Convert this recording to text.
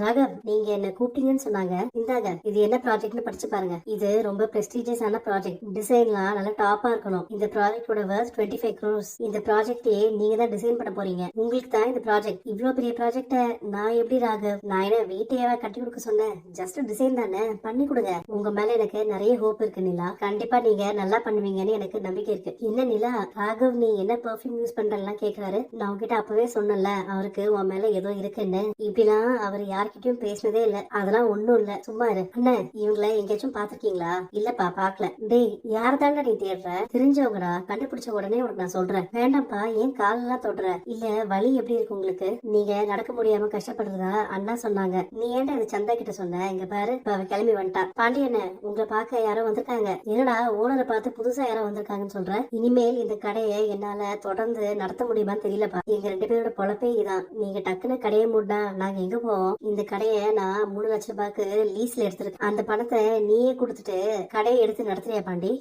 ராகவ் நீங்க என்ன கூப்பிட்டீங்கன்னு சொன்னாங்க. இந்தாங்க இது என்ன ப்ராஜெக்ட்னு படிச்சு பாருங்க. இது ரொம்ப பிரஸ்டீஜியஸான ப்ராஜெக்ட் டிசைன்லாம் நல்லா டாப்பா இருக்கணும். இந்த ப்ராஜெக்டோட வர்த் டுவெண்ட்டி ஃபைவ் க்ரோஸ் இந்த ப்ராஜெக்டே நீங்க தான் டிசைன் பண்ண போறீங்க. உங்களுக்கு தான் இந்த ப்ராஜெக்ட் இவ்வளவு பெரிய ப்ராஜெக்ட நான் எப்படி ராகவ்? நான் என்ன வீட்டையாவே கட்டி கொடுக்க சொன்னேன்? ஜஸ்ட் டிசைன் தானே? பண்ணி கொடுங்க. உங்க மேல எனக்கு நிறைய ஹோப் இருக்கு நிலா. கண்டிப்பா நீங்க நல்லா பண்ணுவீங்கன்னு எனக்கு நம்பிக்கை இருக்கு. என்ன நிலா? ராகவ் நீ என்ன பெர்ஃபியூம் யூஸ் பண்றலாம் கேக்குறாரு. நான் உங்ககிட்ட அப்பவே சொன்னேன்ல அவருக்கு உன் மேல ஏதோ இருக்குன்னு. இப்படிலாம் அவர் யார்கிட்டயும் பேசினதே இல்ல. அதெல்லாம் ஒண்ணும் இல்ல. சும்மா இரு. அண்ணே இவங்கள எங்கேயாச்சும் பாத்திருக்கீங்களா இல்லப்பா பாக்கல டேய் யார்தாண்டா நீ தேடுற? தெரிஞ்சவங்கடா. கண்டுபிடிச்ச உடனே உனக்கு நான் சொல்றேன். வேண்டாம்ப்பா ஏன் காலெல்லாம் தொடுற? இல்ல வலி எப்படி இருக்கு உங்களுக்கு? நீங்க நடக்க முடியாம கஷ்டப்படுறதா அண்ணா சொன்னாங்க. நீ ஏன்டா இது சந்தா கிட்ட சொன்ன? இங்க பாரு. இப்ப அவ கிளம்பி வந்துட்டா பாண்டியண்ண உங்களை பார்க்க யாரோ வந்திருக்காங்க. என்னடா ஓனரை பார்த்து புதுசா யாரோ வந்திருக்காங்கன்னு சொல்ற? இனிமேல் இந்த கடையை என்னால தொடர்ந்து நடத்த முடியுமான்னு தெரியலப்பா. எங்க ரெண்டு பேரோட பொழப்பே இதான். நீங்க டக்குன்னு கடையை மூடா நாங்க எங்க போவோம்? இந்த கடையை நான் மூணு லட்சம் ரூபாய்க்கு லீஸ்ல எடுத்திருக்கேன். அந்த பணத்தை நீயே கொடுத்துட்டு கடையை எடுத்து நடத்துறியா பாண்டி?